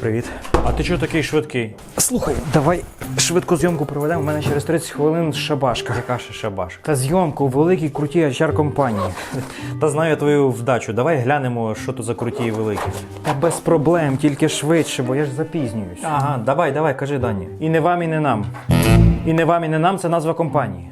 Привіт. А ти чого такий швидкий? Слухай, давай швидку зйомку проведемо. У мене через 30 хвилин шабашка. Яка ще шабашка? Та зйомку в великій крутій HR компанії. Та знаю я твою вдачу. Давай глянемо, що то за круті і великі. Та без проблем, тільки швидше, бо я ж запізнююсь. Ага, давай, давай, кажи Дані. І не вам, і не нам. І не вам, і не нам це назва компанії.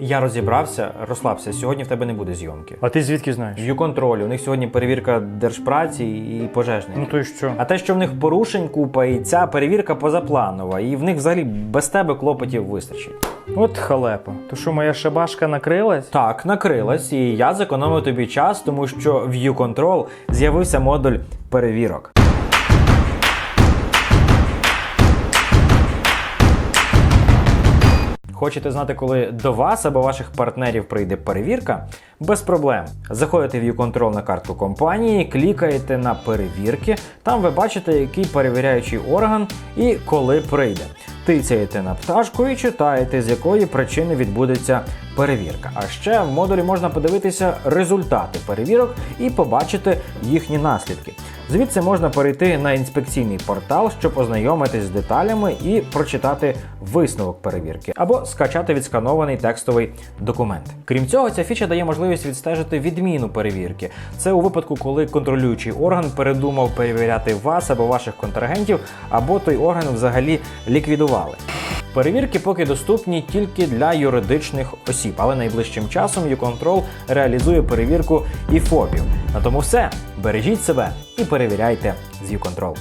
Я розібрався, розслабся. Сьогодні в тебе не буде зйомки. А ти звідки знаєш? В'юконтролі. У них сьогодні перевірка держпраці і пожежної. Ну то й що? А те, що в них порушень купа, і ця перевірка позапланова, і в них взагалі без тебе клопотів вистачить. От халепа. То що моя шабашка накрилась? Так, накрилась, і я зекономив тобі час, тому що в ViewControl з'явився модуль перевірок. Хочете знати, коли до вас або ваших партнерів прийде перевірка? Без проблем. Заходите в ViewControl на картку компанії, клікаєте на перевірки. Там ви бачите, який перевіряючий орган і коли прийде. Тицяєте на пташку і читаєте, з якої причини відбудеться перевірка. А ще в модулі можна подивитися результати перевірок і побачити їхні наслідки. Звідси можна перейти на інспекційний портал, щоб ознайомитись з деталями і прочитати висновок перевірки, або скачати відсканований текстовий документ. Крім цього, ця фіча дає можливість відстежити відміну перевірки. Це у випадку, коли контролюючий орган передумав перевіряти вас або ваших контрагентів, або той орган взагалі ліквідували. Перевірки поки доступні тільки для юридичних осіб, але найближчим часом YouControl реалізує перевірку і фобів. На тому все. Бережіть себе і перевіряйте з YouControl.